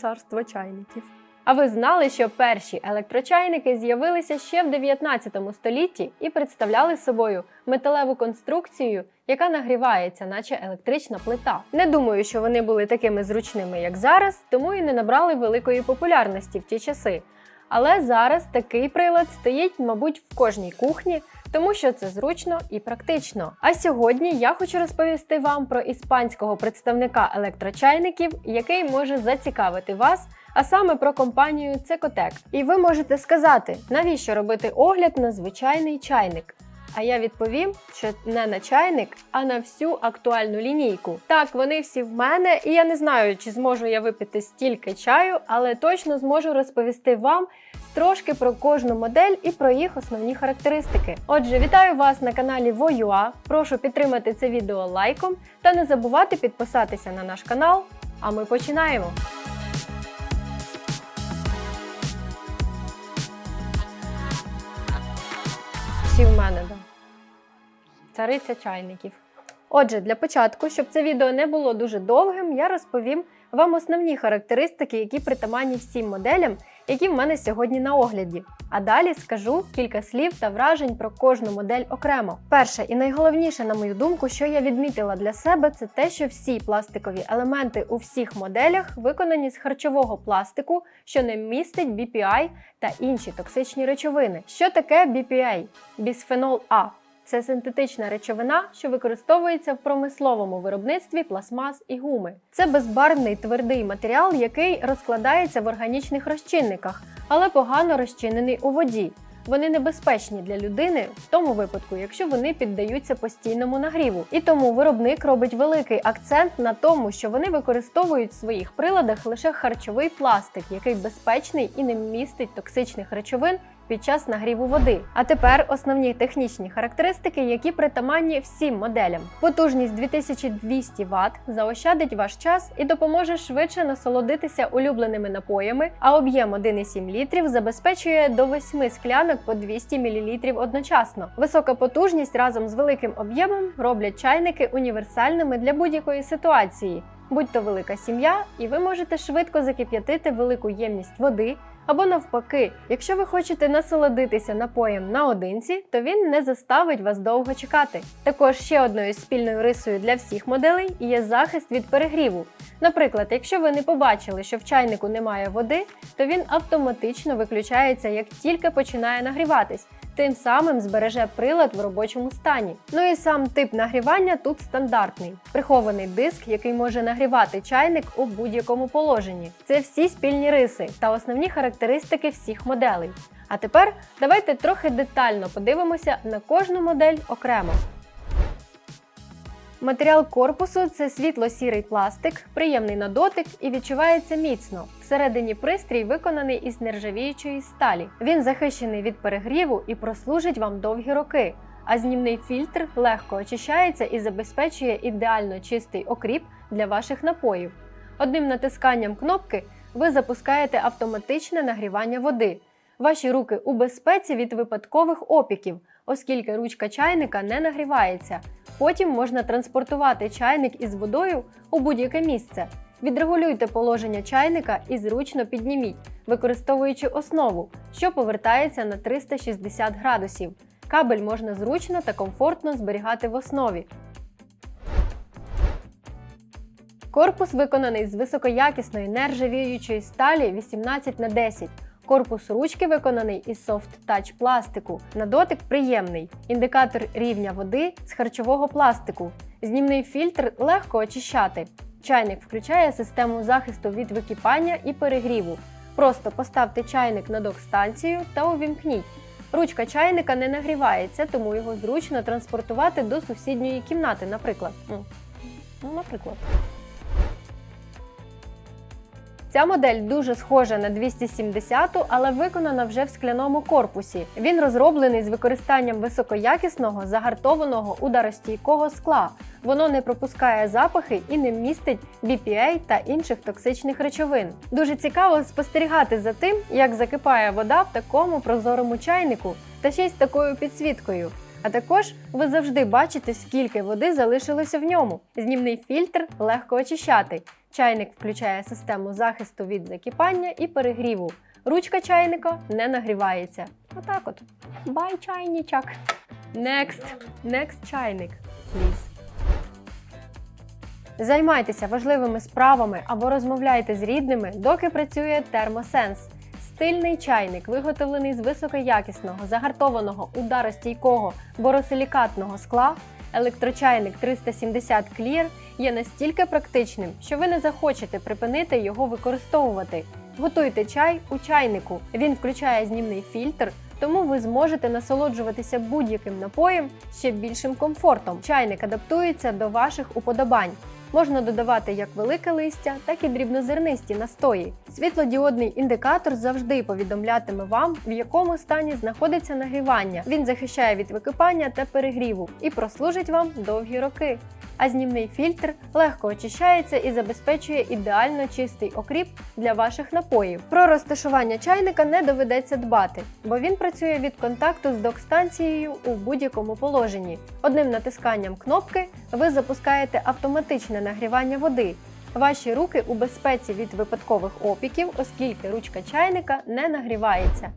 царство чайників. А ви знали, що перші електрочайники з'явилися ще в 19 столітті і представляли собою металеву конструкцію, яка нагрівається, наче електрична плита. Не думаю, що вони були такими зручними, як зараз, тому і не набрали великої популярності в ті часи. Але зараз такий прилад стоїть, мабуть, в кожній кухні, тому що це зручно і практично. А сьогодні я хочу розповісти вам про іспанського представника електрочайників, який може зацікавити вас, а саме про компанію Цекотек. І ви можете сказати, навіщо робити огляд на звичайний чайник? А я відповім, що не на чайник, а на всю актуальну лінійку. Так, вони всі в мене, і я не знаю, чи зможу я випити стільки чаю, але точно зможу розповісти вам трошки про кожну модель і про їх основні характеристики. Отже, вітаю вас на каналі Voyua. Прошу підтримати це відео лайком та не забувати підписатися на наш канал. А ми починаємо. Всі в мене. Цариця чайників. Отже, для початку, щоб це відео не було дуже довгим, я розповім вам основні характеристики, які притаманні всім моделям, які в мене сьогодні на огляді. А далі скажу кілька слів та вражень про кожну модель окремо. Перше і найголовніше, на мою думку, що я відмітила для себе, це те, що всі пластикові елементи у всіх моделях виконані з харчового пластику, що не містить BPI та інші токсичні речовини. Що таке BPA? Бісфенол А. Це синтетична речовина, що використовується в промисловому виробництві пластмас і гуми. Це безбарвний твердий матеріал, який розкладається в органічних розчинниках, але погано розчинений у воді. Вони небезпечні для людини в тому випадку, якщо вони піддаються постійному нагріву. І тому виробник робить великий акцент на тому, що вони використовують в своїх приладах лише харчовий пластик, який безпечний і не містить токсичних речовин під час нагріву води. А тепер основні технічні характеристики, які притаманні всім моделям. Потужність 2200 Вт заощадить ваш час і допоможе швидше насолодитися улюбленими напоями, а об'єм 1,7 літрів забезпечує до 8 склянок по 200 мл одночасно. Висока потужність разом з великим об'ємом роблять чайники універсальними для будь-якої ситуації. Будь то велика сім'я, і ви можете швидко закип'ятити велику ємність води. Або навпаки, якщо ви хочете насолодитися напоєм наодинці, то він не заставить вас довго чекати. Також ще одною спільною рисою для всіх моделей є захист від перегріву. Наприклад, якщо ви не побачили, що в чайнику немає води, то він автоматично виключається, як тільки починає нагріватись. Тим самим збереже прилад в робочому стані. Ну і сам тип нагрівання тут стандартний: прихований диск, який може нагрівати чайник у будь-якому положенні. Це всі спільні риси та основні характеристики всіх моделей. А тепер давайте трохи детально подивимося на кожну модель окремо. Матеріал корпусу це світло-сірий пластик, приємний на дотик і відчувається міцно. Всередині пристрій виконаний із нержавіючої сталі. Він захищений від перегріву і прослужить вам довгі роки. А знімний фільтр легко очищається і забезпечує ідеально чистий окріп для ваших напоїв. Одним натисканням кнопки ви запускаєте автоматичне нагрівання води. Ваші руки у безпеці від випадкових опіків, оскільки ручка чайника не нагрівається. Потім можна транспортувати чайник із водою у будь-яке місце. Відрегулюйте положення чайника і зручно підніміть, використовуючи основу, що повертається на 360 градусів. Кабель можна зручно та комфортно зберігати в основі. Корпус виконаний з високоякісної нержавіючої сталі 18 на 10 Корпус ручки виконаний із Touch пластику. На дотик приємний. Індикатор рівня води з харчового пластику. Знімний фільтр легко очищати. Чайник включає систему захисту від википання і перегріву. Просто поставте чайник на док-станцію та увімкніть. Ручка чайника не нагрівається, тому його зручно транспортувати до сусідньої кімнати, наприклад. Ну, ну наприклад. Ця модель дуже схожа на 270, але виконана вже в скляному корпусі. Він розроблений з використанням високоякісного загартованого ударостійкого скла. Воно не пропускає запахи і не містить BPA та інших токсичних речовин. Дуже цікаво спостерігати за тим, як закипає вода в такому прозорому чайнику та ще й з такою підсвіткою. А також ви завжди бачите, скільки води залишилося в ньому. Знімний фільтр легко очищати. Чайник включає систему захисту від закипання і перегріву. Ручка чайника не нагрівається. Отак от. Бай, чайничок. Next. Next чайник. Please. Займайтеся важливими справами або розмовляйте з рідними, доки працює термосенс. Стильний чайник, виготовлений з високоякісного, загартованого, ударостійкого, боросилікатного скла. Електрочайник 370 Clear є настільки практичним, що ви не захочете припинити його використовувати. Готуйте чай у чайнику. Він включає знімний фільтр, тому ви зможете насолоджуватися будь-яким напоєм ще більшим комфортом. Чайник адаптується до ваших уподобань. Можна додавати як велике листя, так і дрібнозернисті настої. Світлодіодний індикатор завжди повідомлятиме вам, в якому стані знаходиться нагрівання. Він захищає від википання та перегріву і прослужить вам довгі роки. А знімний фільтр легко очищається і забезпечує ідеально чистий окріп для ваших напоїв. Про розташування чайника не доведеться дбати, бо він працює від контакту з док-станцією у будь-якому положенні. Одним натисканням кнопки ви запускаєте автоматичне нагрівання води. Ваші руки у безпеці від випадкових опіків, оскільки ручка чайника не нагрівається.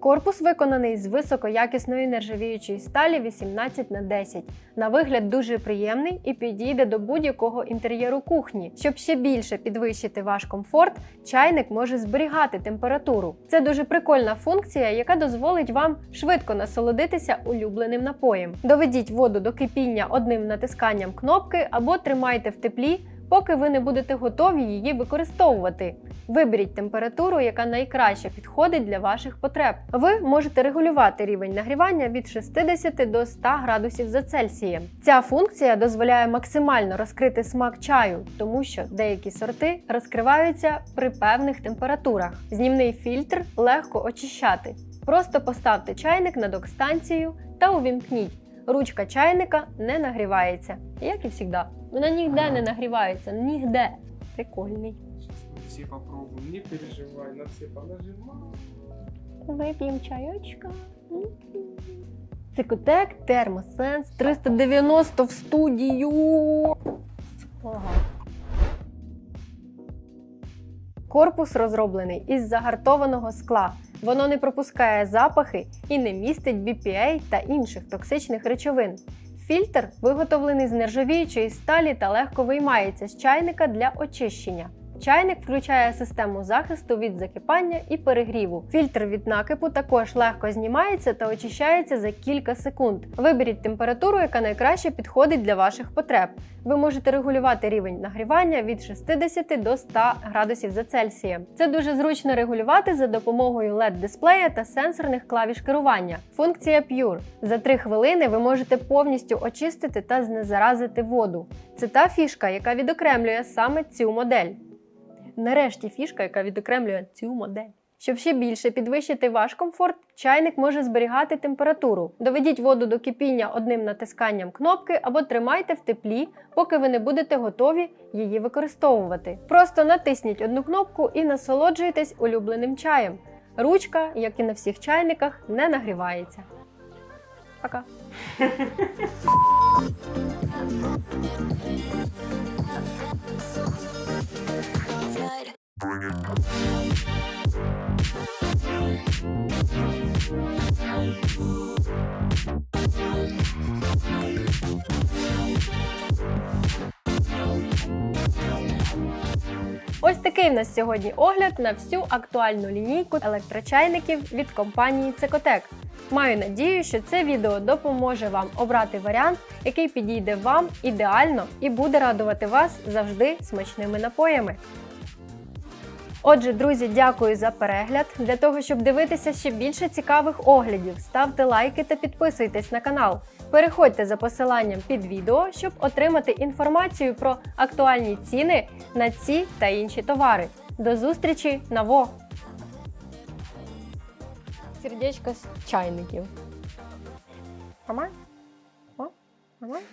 Корпус виконаний з високоякісної нержавіючої сталі 18 на 10. На вигляд дуже приємний і підійде до будь-якого інтер'єру кухні. Щоб ще більше підвищити ваш комфорт, чайник може зберігати температуру. Це дуже прикольна функція, яка дозволить вам швидко насолодитися улюбленим напоєм. Доведіть воду до кипіння одним натисканням кнопки або тримайте в теплі. Поки ви не будете готові її використовувати. Виберіть температуру, яка найкраще підходить для ваших потреб. Ви можете регулювати рівень нагрівання від 60 до 100 градусів за Цельсієм. Ця функція дозволяє максимально розкрити смак чаю, тому що деякі сорти розкриваються при певних температурах. Знімний фільтр легко очищати. Просто поставте чайник на док-станцію та увімкніть. Ручка чайника не нагрівається, як і завжди. Вона ніде не нагрівається, нігде. Прикольний. Все попробуем, не переживай, на все понажимаем. Вип'ємо чайочка. Цикотек Термосенс 390 в студію. Ага. Корпус розроблений із загартованого скла. Воно не пропускає запахи і не містить BPA та інших токсичних речовин. Фільтр виготовлений з нержавіючої сталі та легко виймається з чайника для очищення. Чайник включає систему захисту від закипання і перегріву. Фільтр від накипу також легко знімається та очищається за кілька секунд. Виберіть температуру, яка найкраще підходить для ваших потреб. Ви можете регулювати рівень нагрівання від 60 до 100 градусів за Цельсієм. Це дуже зручно регулювати за допомогою LED-дисплея та сенсорних клавіш керування. Функція Pure. За 3 хвилини ви можете повністю очистити та знезаразити воду. Це та фішка, яка відокремлює саме цю модель. Нарешті фішка, яка відокремлює цю модель. Щоб ще більше підвищити ваш комфорт, чайник може зберігати температуру. Доведіть воду до кипіння одним натисканням кнопки або тримайте в теплі, поки ви не будете готові її використовувати. Просто натисніть одну кнопку і насолоджуйтесь улюбленим чаєм. Ручка, як і на всіх чайниках, не нагрівається. Пока. Ось такий в нас сьогодні огляд на всю актуальну лінійку електрочайників від компанії Цекотек. Маю надію, що це відео допоможе вам обрати варіант, який підійде вам ідеально і буде радувати вас завжди смачними напоями. Отже, друзі, дякую за перегляд. Для того, щоб дивитися ще більше цікавих оглядів, ставте лайки та підписуйтесь на канал. Переходьте за посиланням під відео, щоб отримати інформацію про актуальні ціни на ці та інші товари. До зустрічі на ВО! Сердечко з чайників. Нормально? Нормально?